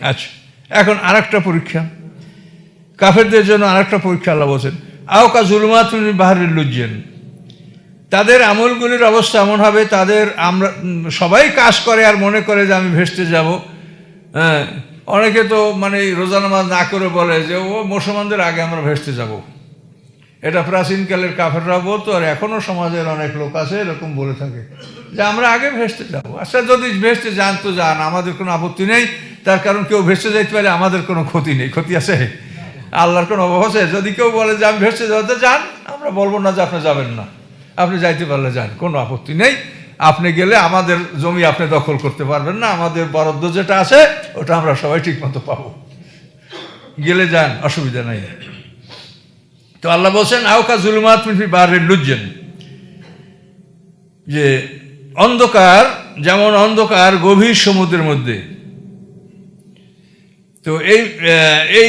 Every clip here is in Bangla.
আচ্ছা এখন আরেকটা পরীক্ষা। কাফেরদের জন্য আরেকটা পরীক্ষা আল্লাহ বলছেন, আওকা জুলুমাত বাহারের লুজ্জেন তাদের আমলগুলির অবস্থা এমন হবে, তাদের আমরা সবাই কাজ করে আর মনে করে যে আমি ভেস্তে যাব। হ্যাঁ অনেকে তো মানে এই রোজা নামাজ না করে বলে যে, ও, মুসলমানদের আগে আমরা ভেস্তে যাব। এটা প্রাচীনকালের কাফেররা বলতো, আর এখনও সমাজের অনেক লোক আছে এরকম বলে থাকে যে, আমরা আগে ভেস্তে যাব। আচ্ছা যদি ভেস্তে যান তো যান, আমাদের কোনো আপত্তি নেই। তার কারণ কেউ ভেসে যাইতে পারে, আমাদের কোনো ক্ষতি নেই। ক্ষতি আছে? আল্লাহর কোনো অভাব আছে? যদি কেউ বলে যে, আমি ভেসে যাতে যান আমরা বলব না যে, আপনি যাবেন না। আপনি যাইতে পারলে যান, কোনো আপত্তি নেই। আপনি গেলে আমাদের জমি আপনি দখল করতে পারবেন না। আমাদের বরাদ্দ যেটা আছে, ওটা আমরা সবাই ঠিক মতো পাবো। গেলে যান, অসুবিধা নাই। তো আল্লাহ বলছেন আওকা জুলুমাত বারের লুজ্জেন যে, অন্ধকার, যেমন অন্ধকার গভীর সমুদ্রের মধ্যে তো এই এই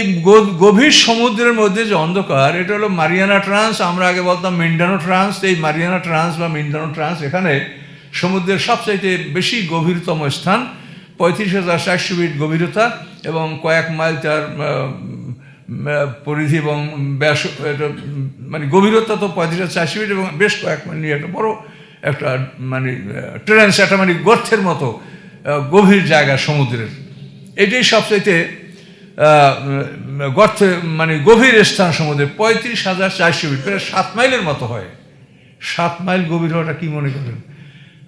গভীর সমুদ্রের মধ্যে যে অন্ধকার, এটা হলো মারিয়ানা ট্রান্স, আমরা আগে বলতাম মিন্ডানো ট্রান্স, এই মারিয়ানা ট্রান্স বা মিন্ডানো ট্রান্স এখানে সমুদ্রের সবচাইতে বেশি গভীরতম স্থান, পঁয়ত্রিশ হাজার চারশো ফিট গভীরতা এবং কয়েক মাইল তার পরিধি এবং ব্যাস, এটা মানে গভীরতা তো পঁয়ত্রিশ হাজার চারশো ফিট এবং বেশ কয়েক মাইল নিয়ে একটা বড় একটা মানে ট্রেন্স একটা মানে গর্থের মতো গভীর জায়গা সমুদ্রের। এটাই সবচাইতে গর্তে মানে গভীর স্থান সমুদ্রে পঁয়ত্রিশ হাজার চারশো ফিট, প্রায় সাত মাইলের মতো হয়। সাত মাইল গভীর হওয়াটা কী মনে করেন?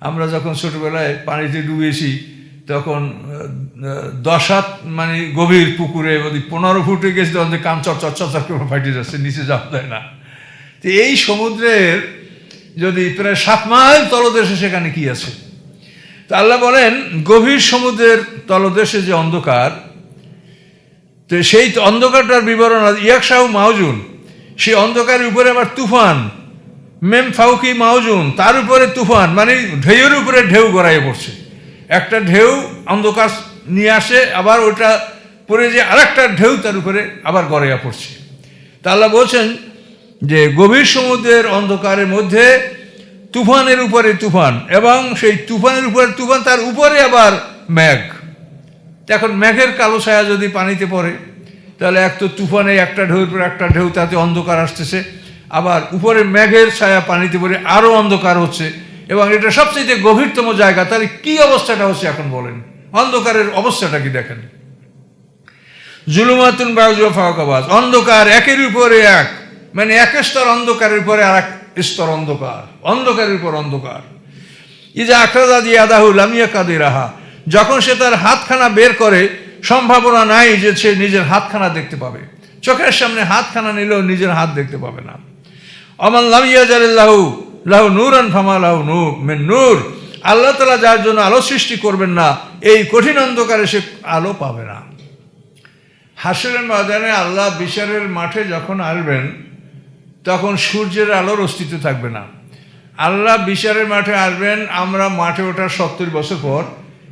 আমরা যখন ছোটোবেলায় পানিতে ডুবেছি, তখন দশ হাত মানে গভীর পুকুরে পনেরো ফুটে গেছে, তখন কাম চর চর চর চর করে ফাটে যাচ্ছে, নিচে যাওয়া যায় না। তো এই সমুদ্রের যদি প্রায় সাত মাইল তলদেশে সেখানে কি আছে? তা আল্লাহ বলেন, গভীর সমুদ্রের তলদেশে যে অন্ধকার তো সেই অন্ধকারটার বিবরণ ইয়াকশাহু মাউজুন সেই অন্ধকারের উপরে আবার তুফান, মেম ফাউকি মাউজুন তার উপরে তুফান মানে ঢেউয়ের উপরে ঢেউ গড়াইয়ে পড়ছে। একটা ঢেউ অন্ধকার নিয়ে আসে, আবার ওটা পরে যে আরেকটা ঢেউ তার উপরে আবার গড়াইয়া পড়ছে। তা আল্লাহ বলছেন যে গভীর সমুদ্রের অন্ধকারের মধ্যে তুফানের উপরে তুফান, এবং সেই তুফানের উপরে তুফান তার উপরে আবার মেঘ। এখন মেঘের কালো ছায়া যদি পানিতে পড়ে তাহলে এক তো তুফানে একটা ঢেউর পর একটা ঢেউ, তাতে অন্ধকার আসতেছে। আবার উপরে মেঘের ছায়া পানিতে পড়ে আরও অন্ধকার হচ্ছে। এবং এটা সবচেয়ে গভীরতম জায়গা, তাহলে কি অবস্থাটা হচ্ছে এখন বলেন? অন্ধকারের অবস্থাটা কি দেখেন? জুলুমাতুন বাউজুয়া অন্ধকার একের উপরে এক মানে এক স্তর অন্ধকারের উপরে আর এক স্তর অন্ধকার, অন্ধকারের উপর অন্ধকার। ইজা আখরাজা দিয়ে আদাহুল আমিয়া কাদের রাহা যখন সে তার হাতখানা বের করে সম্ভাবনা নাই যে সে নিজের হাতখানা দেখতে পাবে। চোখের সামনে হাতখানা নিলেও নিজের হাত দেখতে পাবে না। অমান লামিয়া জালিল্লাহু লাহু নূরান ফামা লাহু নূর মেন নূর। আল্লাহ তালা যার জন্য আলো সৃষ্টি করবেন না, এই কঠিন অন্ধকারে সে আলো পাবে না। হাসরের ময়দানে আল্লাহ বিচারের মাঠে যখন আসবেন, তখন সূর্যের আলোর অস্তিত্ব থাকবে না। আল্লাহ বিচারের মাঠে আসবেন, আমরা মাঠে ওঠার সত্তর বছর পর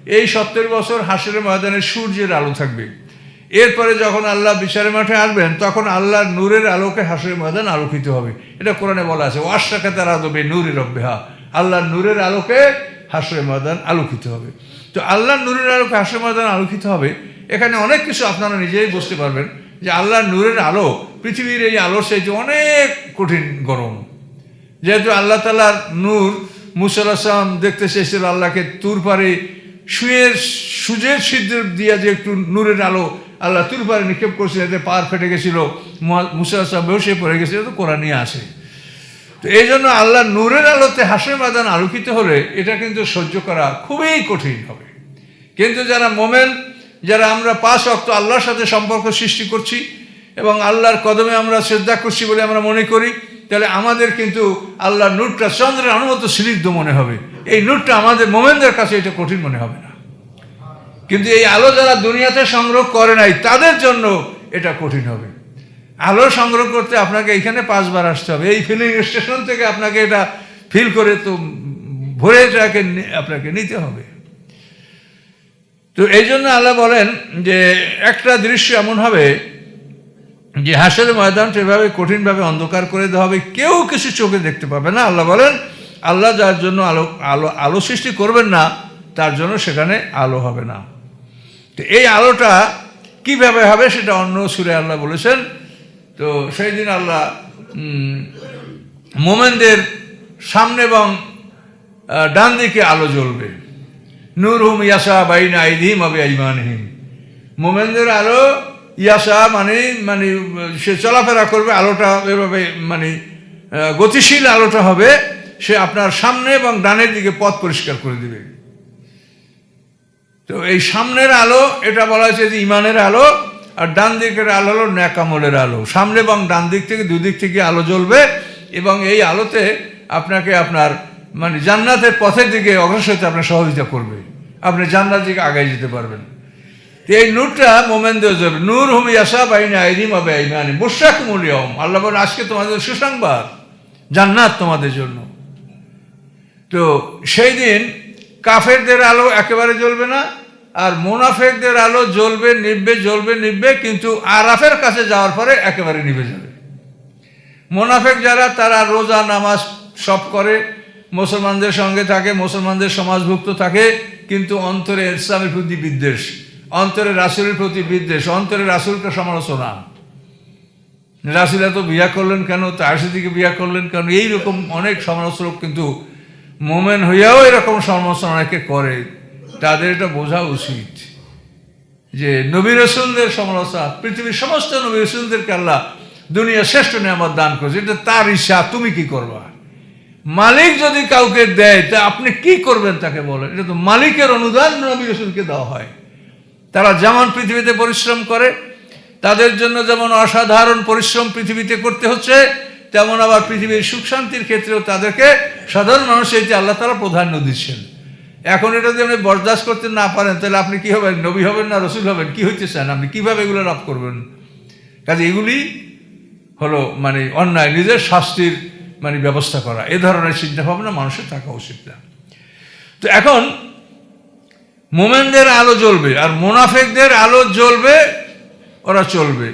এই সত্তর বছর হাসের ময়দানে সূর্যের আলো থাকবে। এরপরে যখন আল্লাহ বিচারের মাঠে আসবেন, তখন আল্লাহর নূরের আলোকে হাসরের ময়দান আলোকিত হবে। এটা কোরআনে বলা আছে ওয়াশাকে তার দেবে নূরের রব্বেহা। আল্লাহর নূরের আলোকে হাসের ময়দান আলোকিত হবে। তো আল্লাহর নূরের আলোকে হাসের ময়দান আলোকিত হবে, এখানে অনেক কিছু আপনারা নিজেই বুঝতে পারবেন যে আল্লাহর নূরের আলো, পৃথিবীর এই আলোর সেই অনেক কঠিন গরম। যেহেতু আল্লাহ তালার নূর মুসাল্লাম দেখতে চেয়েছিল আল্লাহকে তুর পারে শুয়ের সুজের সিদ্ধ দিয়া যে একটু নূরের আলো আল্লাহ তুর পারে নিক্ষেপ করছিল এতে পার ফেটে গেছিল মুসাল্লাম বেহসে পড়ে গেছিল তো কোরআনই আসে তো এই জন্য আল্লাহ নূরের আলোতে হাসের মাদান আলোকিত হলে এটা কিন্তু সহ্য করা খুবই কঠিন হবে। কিন্তু যারা মোমেন, যারা আমরা পাঁচ অক্ত আল্লাহর সাথে সম্পর্ক সৃষ্টি করছি এবং আল্লাহর কদমে আমরা শ্রদ্ধা করছি বলে আমরা মনে করি, তাহলে আমাদের কিন্তু আল্লাহর নূরটা চন্দ্রের অনুমত স্নিগ্ধ মনে হবে। এই নূরটা আমাদের মোমেনদের কাছে এটা কঠিন মনে হবে না। কিন্তু এই আলো যারা দুনিয়াতে সংগ্রহ করে নাই, তাদের জন্য এটা কঠিন হবে। আলো সংগ্রহ করতে আপনাকে এইখানে পাঁচবার আসতে হবে। এই ফিলিং স্টেশন থেকে আপনাকে এটা ফিল করে তো ভরে এটাকে আপনাকে নিতে হবে। তো এই জন্য আল্লাহ বলেন যে, একটা দৃশ্য এমন হবে যে হাসের ময়দানটা এভাবে কঠিনভাবে অন্ধকার করে দেওয়া হবে, কেউ কিছু চোখে দেখতে পাবে না। আল্লাহ বলেন, আল্লাহ যার জন্য আলো আলো আলো সৃষ্টি করবেন না, তার জন্য সেখানে আলো হবে না। তো এই আলোটা কীভাবে হবে সেটা অন্য সুরে আল্লাহ বলেছেন। তো সেই দিন আল্লাহ মোমেনদের সামনে এবং ডান দিকে আলো জ্বলবে। নূর হুম ইয়াসা বাইন আইদিম আবে আইমানহিম মোমেনদের আলো ইয়াসা মানে মানে সে চলাফেরা করবে, আলোটা এভাবে মানে গতিশীল আলোটা হবে, সে আপনার সামনে এবং ডানের দিকে পথ পরিষ্কার করে দিবে। তো এই সামনের আলো, এটা বলা হয়েছে যে ইমানের আলো, আর ডান দিকের আলো হলো ন্যাকামলের আলো। সামনে এবং ডান দিক থেকে, দুদিক থেকে আলো জ্বলবে, এবং এই আলোতে আপনাকে আপনার মানে জান্নাতের পথের দিকে অগ্রসর হতে আপনার সহযোগিতা করবে। আপনি জান্নাত দিকে আগায় যেতে পারবেন। এই নূরটা মোমেন দিয়ে যাবে নূর হুম ইয়াসা বাইনা আইরিম আবে আইমানি বসাক মূল্যম আল্লাহ বলেন, আজকে তোমাদের সুসংবাদ, জান্নাত তোমাদের জন্য। তো সেই দিন কাফেরদের আলো একেবারে জ্বলবে না আর মোনাফেকদের আলো জ্বলবে নিববে জ্বলবে নিববে কিন্তু আরাফের কাছে যাওয়ার পরে একেবারে নিভে যাবে। মোনাফেক যারা, তারা রোজা, নামাজ সব করে, মুসলমানদের সঙ্গে থাকে, মুসলমানদের সমাজভুক্ত থাকে, কিন্তু অন্তরে ইসলামের প্রতি বিদ্বেষ, অন্তরে রাসুলের প্রতি বিদ্বেষ, অন্তরে রাসুলকে সমালোচনা। রাসুল এত বিয়া করলেন কেন? তার দিকে বিয়া করলেন কেন? এইরকম অনেক সমালোচক কিন্তু মোমেন হইয়াও এরকম সমালোচনা অনেকে করে। তাদের এটা বোঝা উচিত যে নবী রসুলদের সমালোচনা পৃথিবীর সমস্ত নবী রসুলদেরকে আল্লাহ দুনিয়া শ্রেষ্ঠ নিয়ামত দান করেছে। এটা তার ইচ্ছা, তুমি কি করবা? মালিক যদি কাউকে দেয়, তা আপনি কি করবেন তাকে বলেন? এটা তো মালিকের অনুদান নবী রসুলকে দেওয়া হয়। তারা যেমন পৃথিবীতে পরিশ্রম করে, তাদের জন্য যেমন অসাধারণ পরিশ্রম পৃথিবীতে করতে হচ্ছে, তেমন আবার পৃথিবীর সুখ শান্তির ক্ষেত্রেও তাদেরকে সাধারণ মানুষ এই যে আল্লাহ তারা প্রাধান্য দিচ্ছেন। এখন এটা যদি আপনি বরদাস্ত করতে না পারেন, তাহলে আপনি কি হবেন? নবী হবেন না রসুল হবেন? কি হইতে চান আপনি? কীভাবে এগুলো লাভ করবেন? কাজে এগুলি হলো মানে অন্যায়, নিজের শাস্তির মানে ব্যবস্থা করা। এ ধরনের চিন্তা ভাবনা মানুষের থাকা উচিত না। তো এখন মোমেনদের আলো জ্বলবে আর মোনাফেকদের আলো জ্বলবে, ওরা চলবে।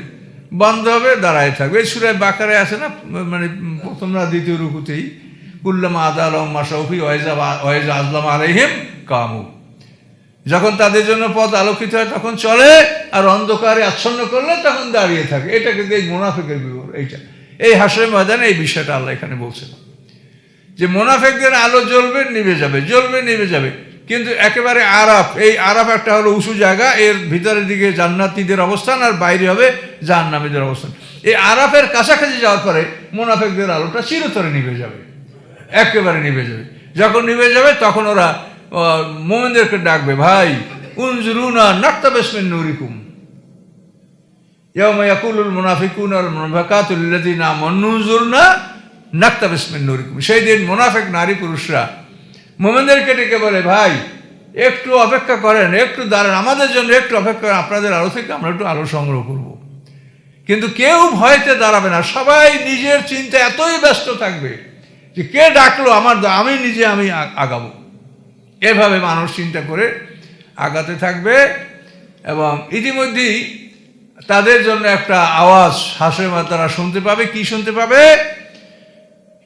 বন্ধ হবে, দাঁড়ায় থাকবে। সুরায় বাকারে আছে না মানে প্রথম না দ্বিতীয় রুকুতেই। কুল্লাম আদা আলম মাসাউফি ওয়েজা আজলাম আলহিম কামু। যখন তাদের জন্য পথ আলোকিত হয়, তখন চলে আর অন্ধকারে আচ্ছন্ন করলে তখন দাঁড়িয়ে থাকে। এটাকে এই মোনাফেকের বিবর এইটা। এই হাসরের ময়দানে এই বিষয়টা আল্লাহ এখানে বলছেন। যে মোনাফেকদের আলো জ্বলবে, নিভে যাবে, জ্বলবে, নিভে যাবে। কিন্তু একেবারে আরাফ, এই আরাফ একটা হলো উঁচু জায়গা, এর ভিতরের দিকে জান্নাতিদের অবস্থান আর বাইরে হবে জাহান্নামীদের অবস্থান। এই আরাফের কাছাকাছি যাওয়ার পরে মোনাফেকদের আলোটা চিরতরে নিভে যাবে। একেবারে নিভে যাবে যখন নিভে যাবে তখন ওরা আহ, মোমেনদেরকে ডাকবে ভাই উনজুরুনা নাক্তা বেসমেন নুরিকুম يوم يقول المنافقون والمنافقات للذين آمنوا انظرنا نقتبس من نوركم সেই দিন মুনাফিক নারী পুরুষরা মোমেনদেরকে ডেকে বলে ভাই একটু অপেক্ষা করেন একটু দাঁড়ান আমাদের জন্য একটু অপেক্ষা করেন আপনাদের আলো থেকে আমরা একটু আলো সংগ্রহ করব কিন্তু কেউ ভয়তে দাঁড়াবে না সবাই নিজের চিন্তা এতই ব্যস্ত থাকবে যে কে ডাকলো, আমার আমি নিজে আমি আগাবো। এভাবে মানুষ চিন্তা করে আগাতে থাকবে এবং ইতিমধ্যেই তাদের জন্য একটা আওয়াজ হাসের মা তারা শুনতে পাবে। কি শুনতে পাবে?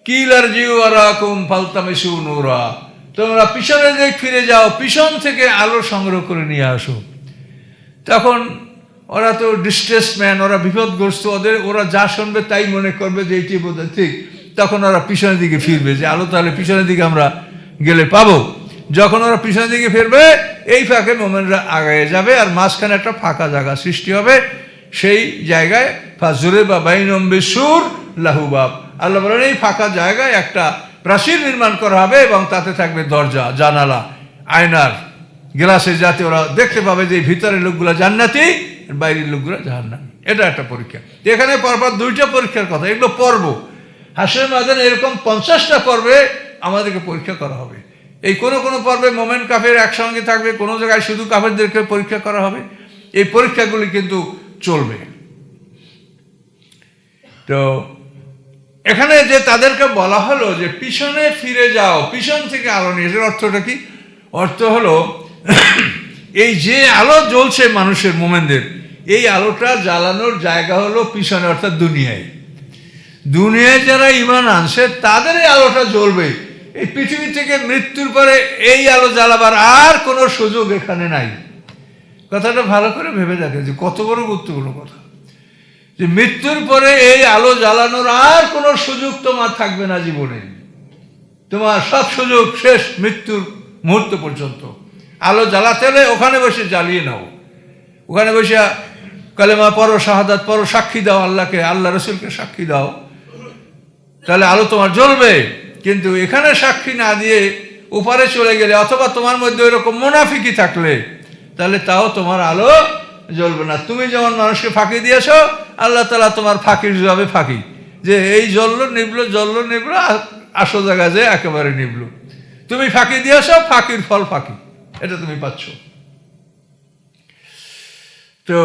কিলার জিউ আরাকুম ফালতামিসু নোরা। তোমরা পিছনের দিক ফিরে যাও, পিছন থেকে আলো সংগ্রহ করে নিয়ে আসো। তখন ওরা তো ডিস্ট্রেস ম্যান ওরা বিপদগ্রস্ত, ওদের ওরা যা শুনবে তাই মনে করবে যে এইটি বোধ ঠিক। তখন ওরা পিছনের দিকে ফিরবে, যে আলো তাহলে পিছনের দিকে আমরা গেলে পাবো। যখন ওরা পিছনের দিকে ফিরবে, এই ফাঁকে মোমেনরা আগায় যাবে আর মাঝখানে একটা ফাঁকা জায়গা সৃষ্টি হবে। সেই জায়গায় ফাজুরে বা বাইনম্বে সুর লাহুবাব আল্লাহ বলেন, এই ফাঁকা জায়গায় একটা প্রাচীর নির্মাণ করা হবে এবং তাতে থাকবে দরজা, জানালা, আয়নার গ্লাসে যাতে ওরা দেখতে পাবে যে ভিতরের লোকগুলো জান্নাতি, বাইরের লোকগুলো জাহান্নামি। এটা একটা পরীক্ষা। এখানে পরপর দুইটা পরীক্ষার কথা। এগুলো পর্ব। হাসের মাদানে এরকম পঞ্চাশটা পর্বে আমাদেরকে পরীক্ষা করা হবে। এই কোনো কোনো পর্বে মোমেন কাফের একসঙ্গে থাকবে, কোনো জায়গায় শুধু কাফেরদেরকে পরীক্ষা করা হবে। এই পরীক্ষাগুলি কিন্তু চলবে। তো, এখানে যে তাদেরকে বলা হলো যে পিছনে ফিরে যাও, পিছন থেকে আলো নিয়ে এটার অর্থটা কি? অর্থ হলো, এই যে আলো জ্বলছে মানুষের, মোমেনদের, এই আলোটা জ্বালানোর জায়গা হলো পিছনে, অর্থাৎ দুনিয়ায়। দুনিয়ায় যারা ইমান আনছে তাদের এই আলোটা জ্বলবে। এই পৃথিবী থেকে মৃত্যুর পরে এই আলো জ্বালাবার আর কোনো সুযোগ এখানে নাই। কথাটা ভালো করে ভেবে দেখে যে কত বড় গুরুত্বপূর্ণ কথা। যে মৃত্যুর পরে এই আলো জ্বালানোর আর কোনো সুযোগ তোমার থাকবে না জীবনে। তোমার সব সুযোগ শেষ মৃত্যুর মুহূর্ত পর্যন্ত। আলো জ্বালাতে হলে ওখানে বসে জ্বালিয়ে নাও। ওখানে বসে কালেমা পরো শাহাদাত পরো সাক্ষী দাও আল্লাহকে, আল্লাহ রসুলকে সাক্ষী দাও। তাহলে আলো তোমার জ্বলবে। কিন্তু এখানে সাক্ষী না দিয়ে উপারে চলে গেলে অথবা তোমার মধ্যে ওইরকম মুনাফিকি থাকলে, তাহলে তাও তোমার আলো জ্বলবে না। তুমি যেমন মানুষকে ফাঁকি দিয়েছ, আল্লাহ তালা তোমার ফাঁকির জবাবে ফাঁকি। যে এই জ্বললো, নিবলো জ্বললো, নিবলো আসো জায়গা যে একেবারে নিবলো। তুমি ফাঁকি দিয়েছ, ফাঁকির ফল ফাঁকি। এটা তুমি পাচ্ছ। তো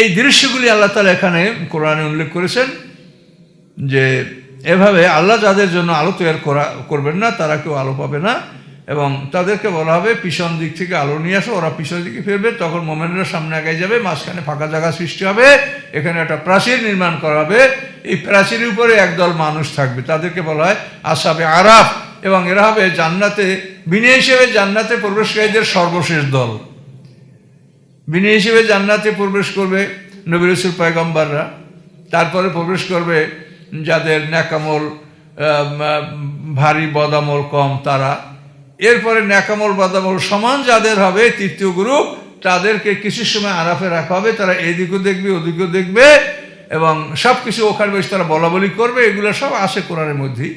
এই দৃশ্যগুলি আল্লাহ তালা এখানে কোরআনে উল্লেখ করেছেন যে এভাবে আল্লাহ যাদের জন্য আলো তৈরি করা, করবেন না, তারা কেউ আলো পাবে না। এবং তাদেরকে বলা হবে, পিছন দিক থেকে আলো নিয়ে আসো, ওরা পিছন দিকে ফিরবে, তখন মোমেন্টরা সামনে আগে যাবে, মাঝখানে ফাঁকা জায়গা সৃষ্টি হবে, এখানে একটা প্রাচীর নির্মাণ করা হবে। এই প্রাচীরের উপরে একদল মানুষ থাকবে, তাদেরকে বলা হয় আসাবে আরাফ। এবং এরা হবে জান্নাতে বিনে হিসেবে জান্নাতে প্রবেশকারীদের সর্বশেষ দল। বিনে হিসেবে জান্নাতে প্রবেশ করবে নবী রসুল পয়গম্বররা। তারপরে প্রবেশ করবে যাদের ন্যাকামল ভারী বদামল কম তারা। এরপরে ন্যাকামল, বদামল সমান যাদের হবে তৃতীয় গ্রুপ, তাদেরকে কিছু সময় আরাফে রাখা হবে। তারা এদিকেও দেখবে, ওদিকেও দেখবে এবং সব কিছু ওখানে বেশ তারা বলা বলি করবে। এগুলো সব আসে কোরআনের মধ্যেই।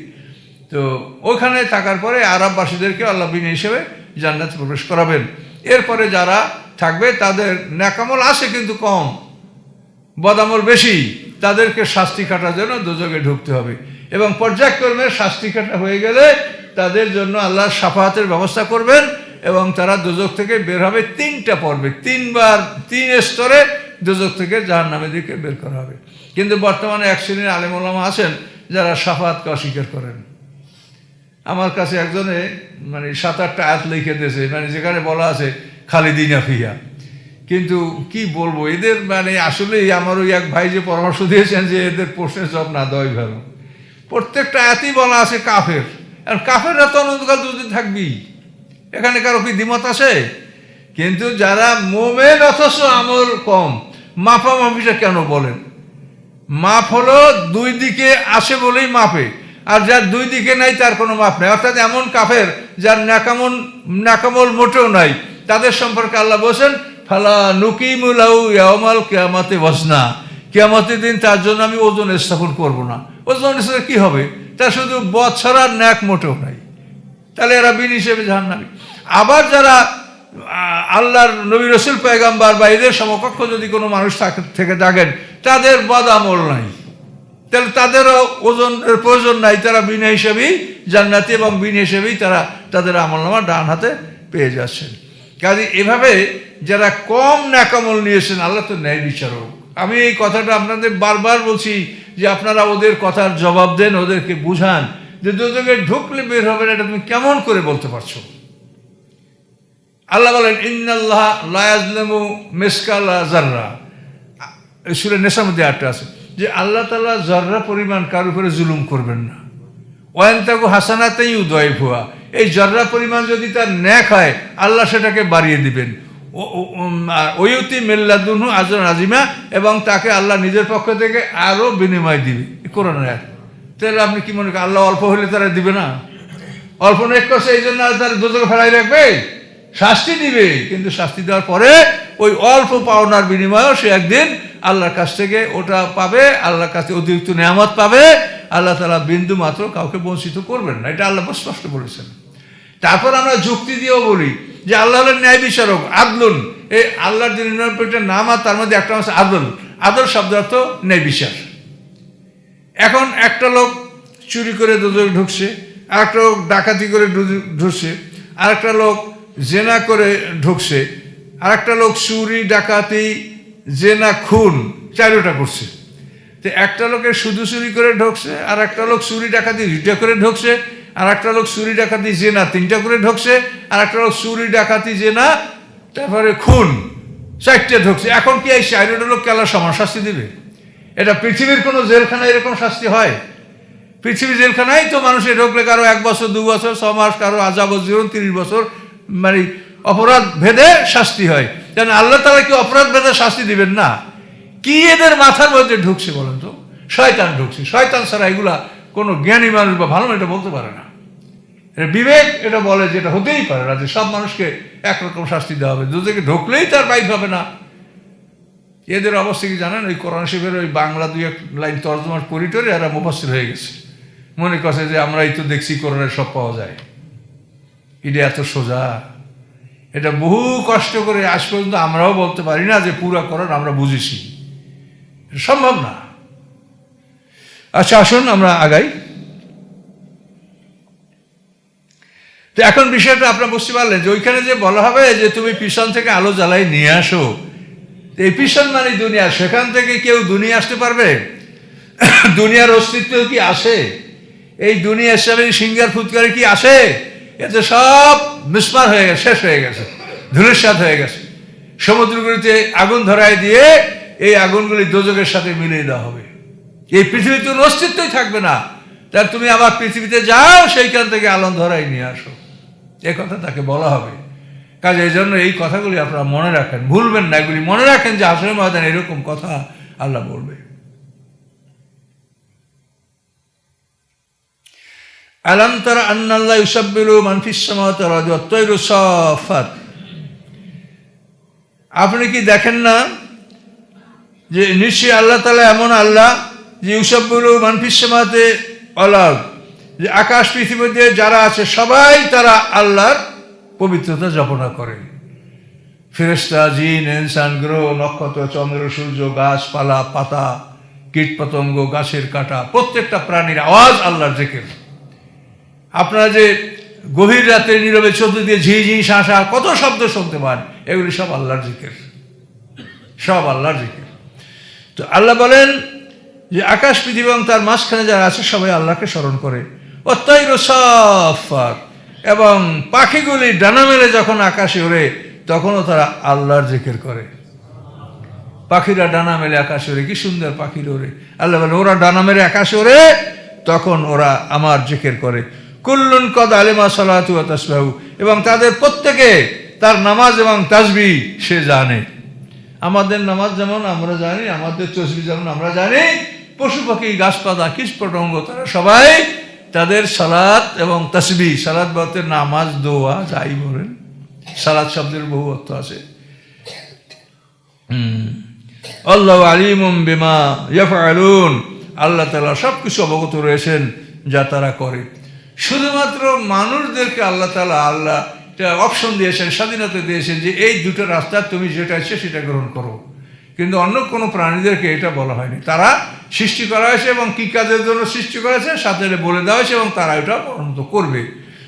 তো ওখানে থাকার পরে আরববাসীদেরকে আল্লাহ বিন হিসেবে জান্নাতে প্রবেশ করাবেন। এরপরে যারা থাকবে, তাদের ন্যাকামল আসে কিন্তু কম, বদামল বেশি। তাদেরকে শাস্তি কাটার জন্য দুযোগে ঢুকতে হবে। এবং পর্যায়ক্রমে শাস্তি কাটা হয়ে গেলে তাদের জন্য আল্লাহ সাফাহাতের ব্যবস্থা করবেন এবং তারা দুযোগ থেকে বের হবে তিনটা পর্বে, তিনবার, তিন স্তরে দুযোগ থেকে জাহার নামে দিকে বের করা হবে। কিন্তু বর্তমানে এক শ্রেণির আলেমুলামা আছেন যারা সাফাহাতকে অস্বীকার করেন। আমার কাছে একজনে মানে সাত আটটা আয়াত লিখে দিয়েছে মানে যেখানে বলা আছে, খালিদিনা ফিয়া কিন্তু কি বলব, এদের মানে আসলেই আমার ওই এক ভাই যে পরামর্শ দিয়েছেন যে এদের প্রশ্নের জব না দেওয়াই ভালো। প্রত্যেকটা এতই বলা আছে কাফের। আর কাফেররা তো অনন্তকাল দুদিন থাকবি এখানে কারও কি দ্বিমত আছে? কিন্তু যারা মোমেন অথচ আমল কম মাপামাপিটা কেন বলেন? মাপ হলো দুই দিকে আসে বলেই মাপে। আর যার দুই দিকে নাই, তার কোনো মাপ নেই। অর্থাৎ এমন কাফের যার নাকামন নাকামল মোটেও নাই। তাদের সম্পর্কে আল্লাহ বলছেন ফালা নুকিমুলাউ ইয়ামাল কেয়ামাতে বসনা কেয়ামতের দিন তার জন্য আমি ওজন স্থাপন করব না। ওজন স্থাপন কি হবে? তার শুধু বছরার ন্যাক মোটেও নাই। তাহলে এরা বিন হিসেবে জাহান্নামী। আবার যারা আল্লাহর নবী রসুল পেগাম্বার বা এদের সমকক্ষ যদি কোনো মানুষ থাকে- থেকে থাকেন, তাদের বদামল নাই। তাহলে তাদেরও ওজনের প্রয়োজন নাই। তারা বিনা হিসেবেই জান্নাতি এবং বিনা হিসেবেই তারা তাদের আমলনামা ডান হাতে পেয়ে যাচ্ছেন। কাজে এভাবে যারা কম ন্যাকামল নিয়েছেন, আল্লাহ তো ন্যায় বিচারক। আমি এই কথাটা আপনাদের বারবার বলছি যে আপনারা ওদের কথার জবাব দেন, ওদেরকে বুঝান। যে দুজনে ঢুকলে বের হবে না এটা তুমি কেমন করে বলতে পারছ? আল্লাহ বলেন, ইন্নাল্লাহ লায়াজলেমু মেসকালা জাররা সুরে মধ্যে একটা আছে। যে আল্লাহ তালা জর্রা পরিমাণ, কার উপরে জুলুম করবেন না। ওয়ান তাকু হাসানাতেই উদয় ভুয়া এই জর্রা পরিমাণ যদি তার ন্যাক হয়, আল্লাহ সেটাকে বাড়িয়ে দিবেন। ওয়ুতি মেল্লাদুনহু আজর আজিমা এবং তাকে আল্লাহ নিজের পক্ষ থেকে আরও বিনিময় দিবে। কোরআন এক তাহলে আপনি কি মনে করেন, আল্লাহ অল্প হলে তারা দিবে না? অল্প নেক করছে, এই জন্য তার দুজকে ফেলাই রাখবে? শাস্তি দিবে। কিন্তু শাস্তি দেওয়ার পরে ওই অল্প পাওনার বিনিময়েও সে একদিন আল্লাহর কাছ থেকে ওটা পাবে, আল্লাহর কাছে অতিরিক্ত নেয়ামত পাবে আল্লাহ তালা বিন্দু মাত্র কাউকে বঞ্চিত করবেন না। এটা আল্লাহ স্পষ্ট বলেছেন। তারপর আমরা যুক্তি দিয়েও বলি যে আল্লাহ হলেন ন্যায় বিচারক, আদলুন। এই আল্লাহর যে নিরানব্বইটা নাম আর তার মধ্যে একটা হচ্ছে আদল। আদল শব্দ অর্থ ন্যায় বিচার। এখন একটা লোক চুরি করে দুদক ঢুকছে আর একটা লোক ডাকাতি করে ঢুকছে আর একটা লোক জেনা করে ঢুকছে আর একটা লোক চুরি, ডাকাতি, জেনা, খুন, চারোটা করছে। তো একটা লোকের শুধু চুরি করে ঢুকছে, আর একটা লোক চুরি ডাকাতি দুইটা করে ঢুকছে, আর একটা লোক চুরি ডাকাতি জেনা তিনটা করে ঢুকছে, আর একটা লোক চুরি ডাকাতি জেনা, তারপরে খুন, চারটে ঢুকছে। এখন কি এই চারোটা লোক কেলা সমান শাস্তি দিবে? এটা পৃথিবীর কোনো জেলখানায় এরকম শাস্তি হয়? পৃথিবীর জেলখানায় তো মানুষের ঢুকলে কারও এক বছর, দু বছর, ছ মাস, কারও আজাব জীবন তিরিশ বছর মানে অপরাধ ভেদে শাস্তি হয়। কেন আল্লাহ তালা কি অপরাধ ভেদে শাস্তি দিবেন? না। কি এদের মাথার মধ্যে ঢুকছে বলেন তো? শয়তান ঢুকছে। শয়তান ছাড়া এগুলা কোনো জ্ঞানী মানুষ বা ভালো এটা বলতে পারে না। এটা বিবেক, এটা বলে যে এটা হতেই পারে না, যে সব মানুষকে একরকম শাস্তি দেওয়া হবে। দুদিকে ঢুকলেই তার বাইক হবে না। এদের অবস্থা কি জানেন? ওই কোরআন শিবের ওই বাংলা দুই এক লাইন তর্জমার পরিটরে এরা মুফাসির হয়ে গেছে। মনে করছে যে আমরাই তো দেখছি কোরআনের সব পাওয়া যায়। এটা এত সোজা। এটা বহু কষ্ট করে আজ পর্যন্ত আমরাও বলতে পারি না যে পুরা কোরআন আমরা বুঝেছি। সম্ভব না। আচ্ছা আসুন, আমরা আগাই। তো এখন বিষয়টা আপনারা বুঝতে পারলেন যে ওইখানে যে বলা হবে যে তুমি পিছন থেকে আলো জ্বালাই নিয়ে আসো এই পিছন মানে দুনিয়া, সেখান থেকে কেউ দুনিয়া আসতে পারবে? দুনিয়ার অস্তিত্ব কি আসে এই দুনিয়া হিসাবে সিঙ্গার ফুৎকারে কি আসে এতে সব মিসমার হয়ে গেছে, শেষ হয়ে গেছে ধুলিস্বাদ হয়ে গেছে। সমুদ্রগুলিতে আগুন ধরায় দিয়ে এই আগুনগুলি দোজকের সাথে মিলিয়ে দেওয়া হবে। এই পৃথিবীতে কোনো অস্তিত্বই থাকবে না। তার তুমি আবার পৃথিবীতে যাও, সেইখান থেকে আলম ধরাই নিয়ে আসো। এ কথা তাকে বলা হবে। কাজে এই জন্য এই কথাগুলি আপনারা মনে রাখেন। ভুলবেন না এগুলি। মনে রাখেন যে আসলে ময়দান এরকম কথা আল্লাহ বলবে। আলম তারা আন্নাল্লাহ ইউসাব্বিলু মানফিস সামাওয়াতি ওয়াল আরদি ওয়াত-তায়রু আপনি কি দেখেন না যে নিশ্চয়ই আল্লাহ তালা এমন আল্লাহ যে ইউসাব্বুলু মানফিস সামাতে অলাগ যে আকাশ পৃথিবীতে যারা আছে, সবাই তারা আল্লাহর পবিত্রতা জপনা করে। ফেরেস্তা জিন, ইনসান, গ্রহ, নক্ষত্র, চন্দ্র, সূর্য, গাছপালা, পাতা কীট পতঙ্গ গাছের কাটা, প্রত্যেকটা প্রাণীর আওয়াজ আল্লাহর জেকের। আপনারা যে গভীর রাতে, নীরবে দিয়ে ঝি ঝি শাঁসা কত শব্দ শুনতে পান, এগুলি সব আল্লাহর জিকের। সব আল্লাহর জিকের। তো আল্লাহ বলেন যে আকাশ, পৃথিবী এবং তার মাঝখানে যারা আছে, সবাই আল্লাহকে স্মরণ করে। অত্যৈর সফার। এবং পাখিগুলি ডানা মেলে যখন আকাশে ওড়ে, তখনও তারা আল্লাহর জিকির করে। পাখিরা ডানা মেলে আকাশে ওড়ে, কি সুন্দর পাখি ওড়ে। আল্লাহ বলে ওরা ডানা মেলে আকাশে ওড়ে, তখন ওরা আমার জিকির করে। কুল্লুন কদ আলিমা সালাতু ওয়া তাসবাহু। এবং তাদের প্রত্যেকে তার নামাজ এবং তাজবি সে জানে। আমাদের নামাজ যেমন আমরা জানি, আমাদের তসবি যেমন আমরা জানি, পশু পাখি গাছপাতা কীট পতঙ্গ, তারা সবাই তাদের সালাত এবং তসবি সালাত বলতে নামাজ, দোয়া, যাই বলেন, সালাত শব্দের বহু অর্থ আছে। আল্লাহ আলিমুম বিমা ইয়াফআলুন, আল্লাহ তাআলা সব কিছু অবগত রয়েছেন যা তারা করে। শুধুমাত্র মানুষদেরকে আল্লাহ তাআলা আল্লাহ অপশন দিয়েছেন, স্বাধীনতা দিয়েছেন যে এই দুটো রাস্তা তুমি যেটা আছে সেটা গ্রহণ করো। কিন্তু অন্য কোনো প্রাণীদেরকে এটা বলা হয়নি। তারা সৃষ্টি করা হয়েছে এবং কী কাজের জন্য সৃষ্টি করা হয়েছে সাথে বলে দেওয়া হয়েছে এবং তারা এটা পরিণত করবে।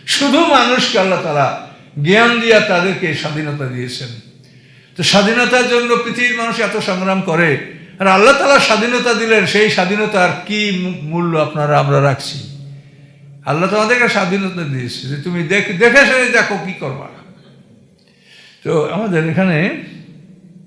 শুধু মানুষকে আল্লাহ তারা জ্ঞান দিয়া তাদেরকে স্বাধীনতা দিয়েছেন। তো স্বাধীনতার জন্য পৃথিবীর মানুষ এত সংগ্রাম করে আর আল্লাহ তালা স্বাধীনতা দিলেন, সেই স্বাধীনতার কি মূল্য আপনারা, আমরা রাখছি? আল্লাহ তোমাদেরকে স্বাধীনতা দিয়েছে যে তুমি দেখে দেখে শুনে দেখো কি করবা। তো আমাদের এখানে